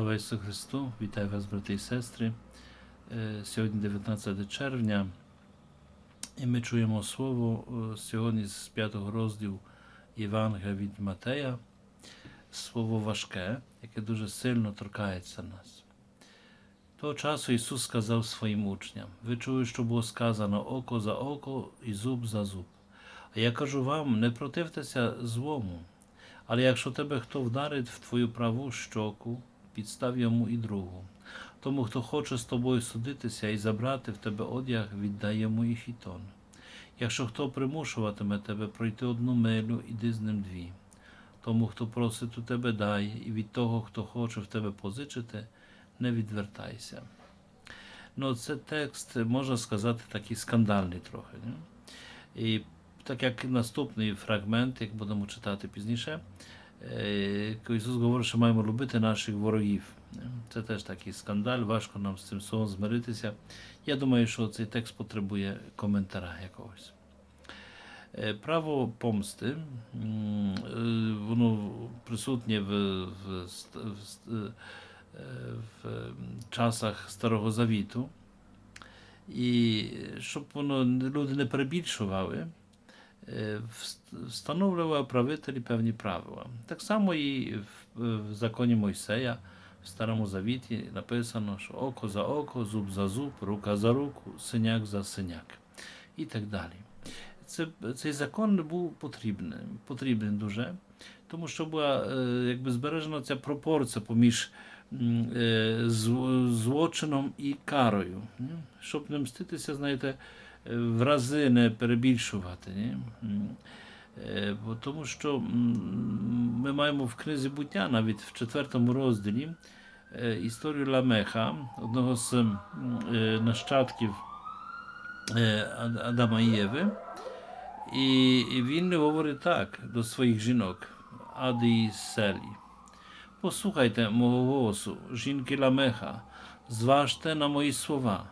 Слава Ісусу Христу! Вітаю вас, брати і сестри. Е, Сьогодні 19 червня, і ми чуємо слово е, сьогодні з 5 розділу Євангелія від Матея. Слово важке, яке дуже сильно торкається нас. Того часу Ісус сказав своїм учням: Ви чули, що було сказано око за око і зуб за зуб. А я кажу вам, не противтеся злому. Але якщо тебе хто вдарить в твою праву щоку, підстав йому і другу. Тому, хто хоче з тобою судитися і забрати в тебе одяг, віддай йому і хітон. Якщо хто примушуватиме тебе пройти одну милю, іди з ним дві. Тому, хто просить у тебе дай, і від того, хто хоче в тебе позичити, не відвертайся. Ну, це текст, можна сказати, такий скандальний трохи. Не? І так як наступний фрагмент, як будемо читати пізніше, Ісус говорить, що маємо любити наших ворогів. Це теж такий скандаль, важко нам з цим словом змиритися. Я думаю, що цей текст потребує коментаря якогось. Е, Право помсти, е, воно присутнє в, в, в, е, в часах Старого Завіту. І щоб воно люди не перебільшували, е, встановлювали правителі певні правила. Так само і в, законі Мойсея, в Старому Завіті написано, що око за око, зуб за зуб, рука за руку, синяк за синяк і так далі. Це, цей закон був потрібний, потрібен дуже, тому що була е, якби збережена ця пропорція поміж злочином і карою. Щоб не мститися, знаєте, е, в рази не перебільшувати. Ні? Е, Тому що ми маємо в книзі буття навіть в четвертому розділі е, історію Ламеха, одного з е, нащадків е, Адама і Єви. І він говорить так до своїх жінок, Ади і Селі. Послухайте мого голосу, жінки Ламеха, зважте на мої слова,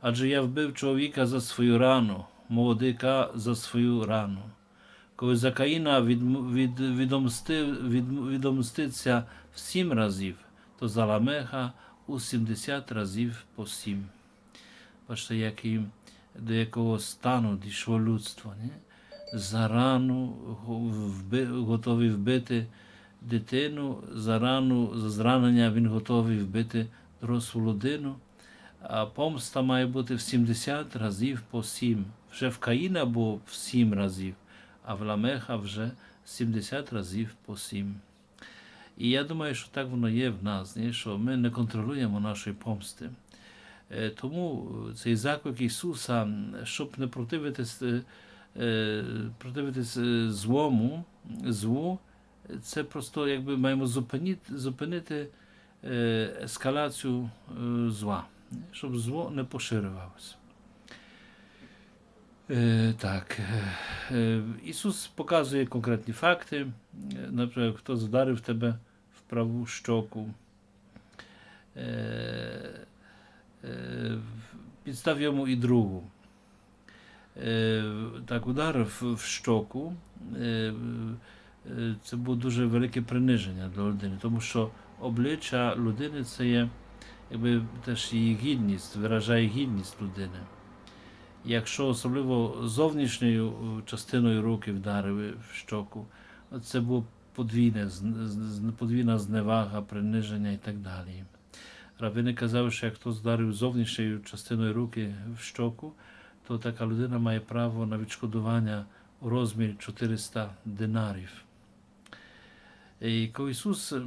адже я вбив чоловіка за свою рану, молодика за свою рану. Коли за Каїна від, від, відомстив, від, відомститься в сім разів, то за Ламеха у сімдесят разів по сім. Бачите, який, до якого стану дійшло людство. Ні? За рану го- вби, готовий вбити дитину, за рану, за зранення він готовий вбити дорослу людину. А помста має бути в 70 разів по 7. Вже в Каїна було в 7 разів, а в Ламеха вже 70 разів по 7. І я думаю, що так воно є в нас, ні? що ми не контролюємо нашої помсти. Е, Тому цей заклик Ісуса, щоб не противитись, е, е, противитись е, злому, злу, це просто якби маємо зупинити, зупинити е, ескалацію е, зла, щоб зло не поширювалося. Е, Так. е, е, Ісус показує конкретні факти. Е, Наприклад, хто здарив тебе в праву щоку. Е, е, Підстав йому і другу. Е, Так, удар в, в щоку. Е, Це було дуже велике приниження для людини, тому що обличчя людини це є якби теж її гідність, виражає гідність людини. Якщо особливо зовнішньою е, частиною руки вдарили в щоку, це було подвійне, подвійна зневага, приниження і так далі. Равини казали, що як хтось вдарив зовнішньою частиною руки в щоку, то така людина має право на відшкодування у розмірі 400 динарів. Коли Ісус е,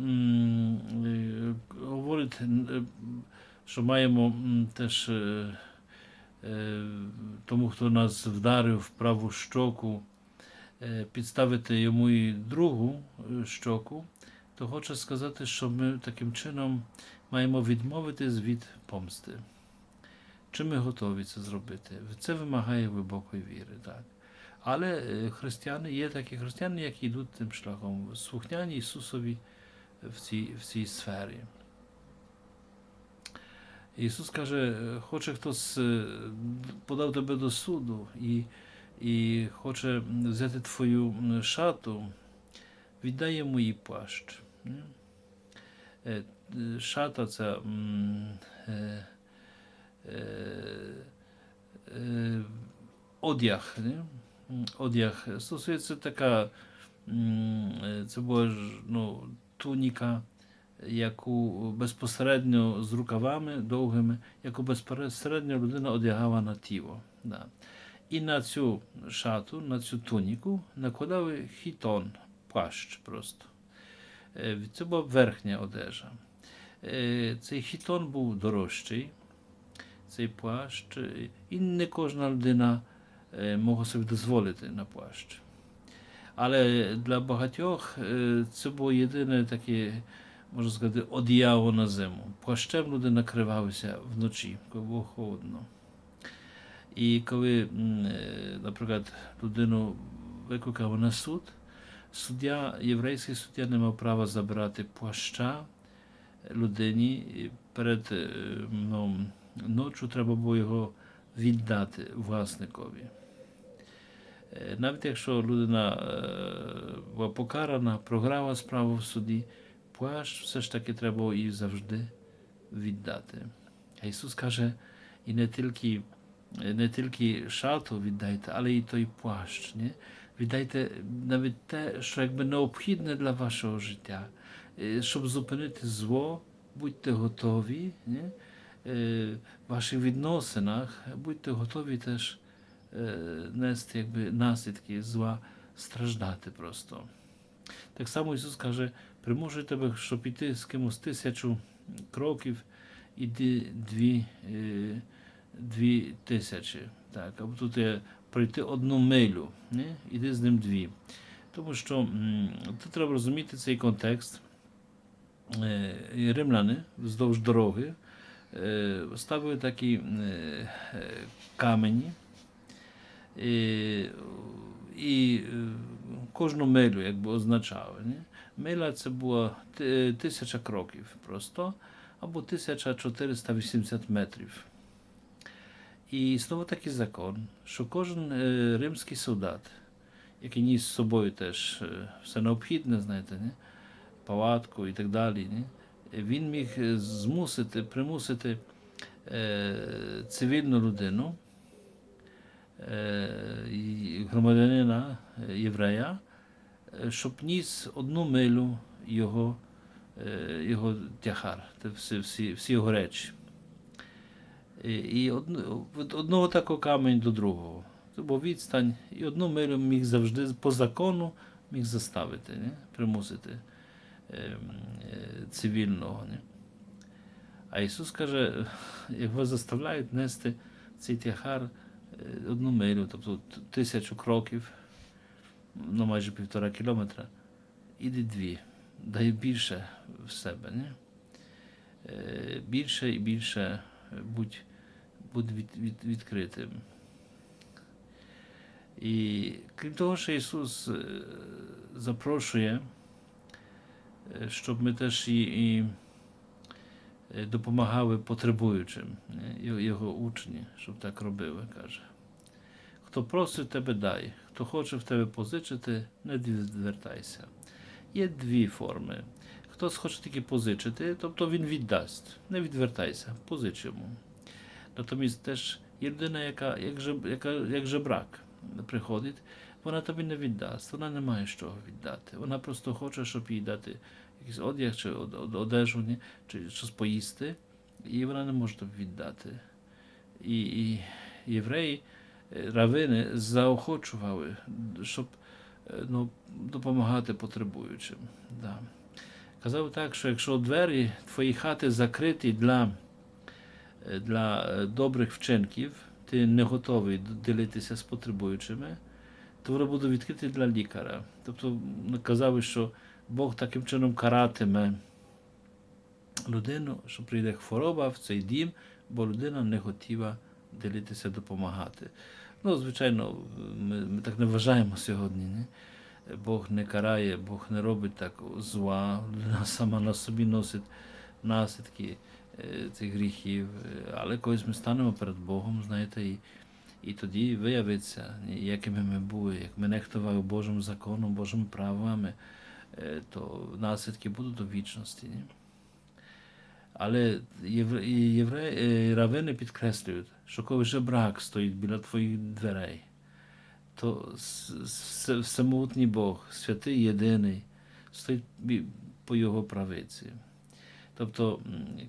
говорить, е, що маємо теж е, тому, хто нас вдарив в праву щоку, підставити йому і другу щоку, то хочу сказати, що ми таким чином маємо відмовитись від помсти. Чи ми готові це зробити? Це вимагає глибокої віри. Так. Але християни є такі християни, які йдуть тим шляхом, слухняні Ісусові в цій, в цій сфері. Ісус каже, хоче хтось подав тебе до суду і, і хоче взяти твою шату, віддай йому її плащ. Шата це е, е? Одяг. Стосується така, е, це була ж, ну, туніка, яку безпосередньо з рукавами довгими, яку безпосередньо людина одягала на тіло. Да. І на цю шату, на цю туніку накладали хітон, плащ просто. Е, Це була верхня одежа. Е, Цей хітон був дорожчий, цей плащ, і не кожна людина могла собі дозволити на плащ. Але для багатьох це було єдине таке, можна сказати, одіяло на зиму. Плащем люди накривалися вночі, коли було холодно. І коли, наприклад, людину викликали на суд, суддя, єврейський суддя не мав права забирати плаща людині. Перед ну, ночі треба було його віддати власникові. Е, Навіть якщо людина е, була покарана, програла справу в суді, плащ все ж таки треба було їй завжди віддати. А Ісус каже, і не тільки, не тільки шату віддайте, але і той плащ. Ні? Віддайте навіть те, що якби необхідне для вашого життя. Е, Щоб зупинити зло, будьте готові ні? Е, ваших відносинах, будьте готові теж е, нести якби, наслідки зла, страждати просто. Так само Ісус каже, примушуй тебе, щоб іти з кимось тисячу кроків, іди дві, е, дві тисячі. Так, або тут є пройти одну милю, не? іди з ним дві. Тому що тут треба розуміти цей контекст. Римляни вздовж дороги ставили такі е, е, камені. І, і е, кожну милю якби означали. Не? Миля це було ти- тисяча кроків просто, або 1480 метрів. І існував такий закон, що кожен е, римський солдат, який ніс з собою теж е, все необхідне, знаєте, не? палатку і так далі, не? Він міг е, змусити, примусити е, цивільну людину, е, громадянина єврея, щоб ніс одну милю його, його тяхар, всі, всі, всі його речі. І, одну, від одного такого каменю до другого. Це був відстань, і одну милю міг завжди по закону міг заставити, не? примусити цивільного. А Ісус каже, вас заставляють нести цей тяхар е, одну милю, тобто тисячу кроків, ну майже півтора кілометра, іди дві, дай більше в себе. Не? Е, Більше і більше будь, будь від, від, відкритим. І крім того, що Ісус е, запрошує, е, щоб ми теж і, і е, допомагали потребуючим. Його- учні, щоб так робили, каже. Хто просить тебе дай, хто хоче в тебе позичити, не відвертайся. Є дві форми. Хтось хоче тільки позичити, тобто він віддасть. Не відвертайся, позич йому. Натомість теж є людина, яка як, же, жебрак приходить, вона тобі не віддасть, вона не має чого віддати. Вона просто хоче, щоб їй дати якийсь одяг чи од- од- одежу, чи щось поїсти, і вона не може тобі віддати. І, і євреї, е, равини заохочували, щоб е, ну, допомагати потребуючим. Да. Казав так, що якщо двері твої хати закриті для, е, для добрих вчинків, ти не готовий ділитися з потребуючими, то вони будуть для лікаря. Тобто казали, що Бог таким чином каратиме людину, що прийде хвороба в цей дім, бо людина не хотіла ділитися, допомагати. Ну, звичайно, ми, ми так не вважаємо сьогодні. Не? Бог не карає, Бог не робить так зла, людина сама на собі носить наслідки е, цих гріхів. Але колись ми станемо перед Богом, знаєте, і, і тоді виявиться, якими ми були, як ми нехтували Божим законом, Божими правами, е, то наслідки будуть до вічності. Ні? Але євре, і е, равини підкреслюють, що коли жебрак стоїть біля твоїх дверей, то всемогутній Бог, святий єдиний, стоїть по його правиці. Тобто,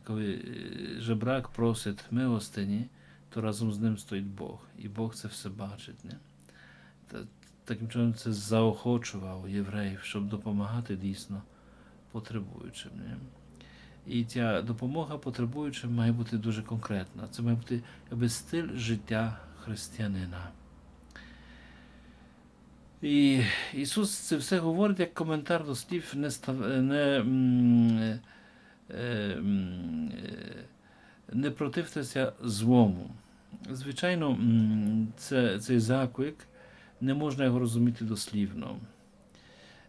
коли е, жебрак просить милостині, то разом з ним стоїть Бог. І Бог це все бачить. Не? Та, таким чином це заохочував євреїв, щоб допомагати дійсно потребуючим. Не? І ця допомога потребуючим має бути дуже конкретна. Це має бути якби, стиль життя християнина. І Ісус це все говорить як коментар до слів не, став, не, е, е, е, не противтеся злому. Звичайно, це, цей заклик не можна його розуміти дослівно,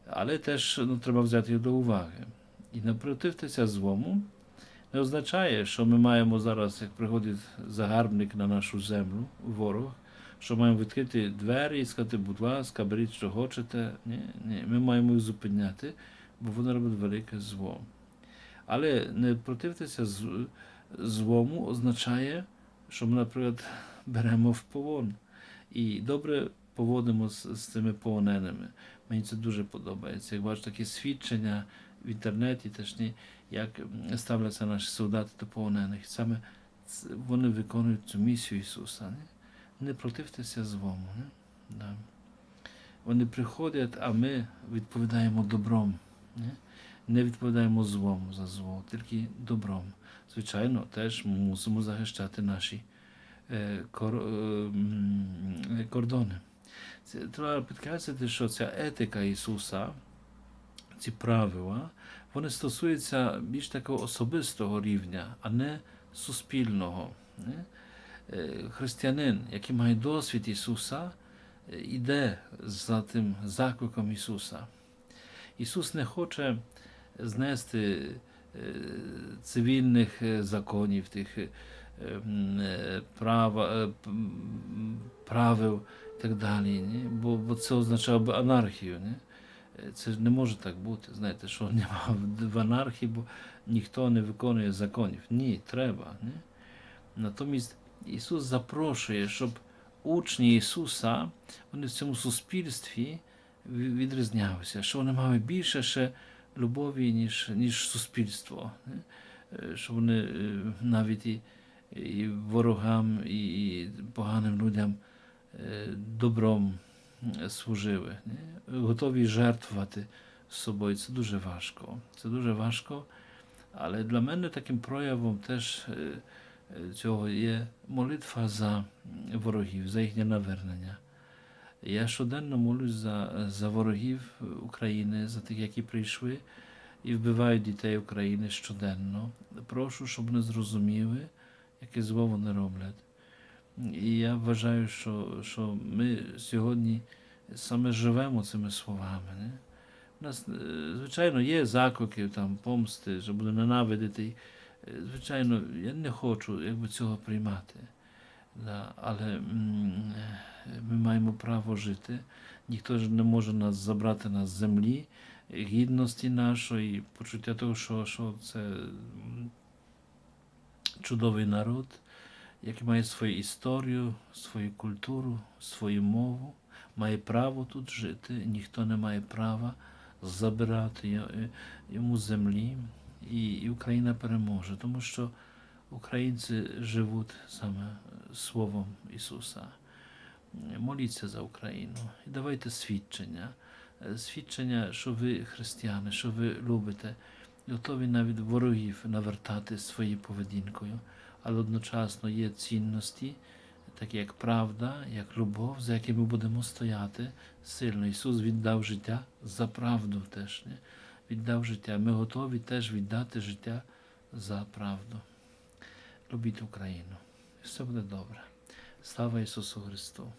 але теж ну, треба взяти його до уваги. І не противтеся злому не означає, що ми маємо зараз, як приходить загарбник на нашу землю, ворог, що маємо відкрити двері і сказати, будь ласка, беріть, що хочете. Ні, ні. Ми маємо їх зупиняти, бо вони роблять велике зло. Але не противтеся з- злому означає, що ми, наприклад, беремо в полон і добре поводимо з, з цими полоненими. Мені це дуже подобається. Як бачу такі свідчення в інтернеті, теж ні, як ставляться наші солдати до полонених. Саме вони виконують цю місію Ісуса. Не, не противтеся злому. Не? Да. Вони приходять, а ми відповідаємо добром. Не? Не відповідаємо злом за зло, тільки добром. Звичайно, теж мусимо захищати наші е, е, кордони. Це, треба підкреслити, що ця етика Ісуса, ці правила, вони стосуються більш такого особистого рівня, а не суспільного. Е, Християнин, який має досвід Ісуса, е, іде за тим закликом Ісуса. Ісус не хоче знести е, цивільних е, законів, тих е, права, правил і так далі. Ні? Бо, бо це означало б анархію. Ні? Це ж не може так бути. Знаєте, що немає в анархії, бо ніхто не виконує законів. Ні, треба. Ні? Натомість Ісус запрошує, щоб учні Ісуса вони в цьому суспільстві відрізнялися, що вони мали більше ще любові, ніж, ніж суспільство. не? Е, Що вони е, навіть і, і ворогам, і, і поганим людям е, добром е, служили. не? Готові жертвувати собою. Це дуже важко. Це дуже важко. Але для мене таким проявом теж е, е, цього є молитва за ворогів, за їхнє навернення. Я щоденно молюсь за, за ворогів України, за тих, які прийшли і вбивають дітей України щоденно. Прошу, щоб вони зрозуміли, яке зло вони роблять. І я вважаю, що, що ми сьогодні саме живемо цими словами. Не? У нас, е, звичайно, є заклики там, помсти, що буде ненавидити. Е, Звичайно, я не хочу якби, цього приймати. Да, але ми маємо право жити. Ніхто ж не може нас забрати нас з землі, гідності нашої, почуття того, що, що це чудовий народ, який має свою історію, свою культуру, свою мову, має право тут жити. Ніхто не має права забирати е, йому землі. І, і Україна переможе, тому що українці живуть саме Словом Ісуса. Моліться за Україну і давайте свідчення. Свідчення, що ви християни, що ви любите, готові навіть ворогів навертати своєю поведінкою, але одночасно є цінності, такі як правда, як любов, за якими будемо стояти сильно. Ісус віддав життя за правду теж. Не? Віддав життя. Ми готові теж віддати життя за правду. Любіть Україну. Все буде добре. Слава Ісусу Христу!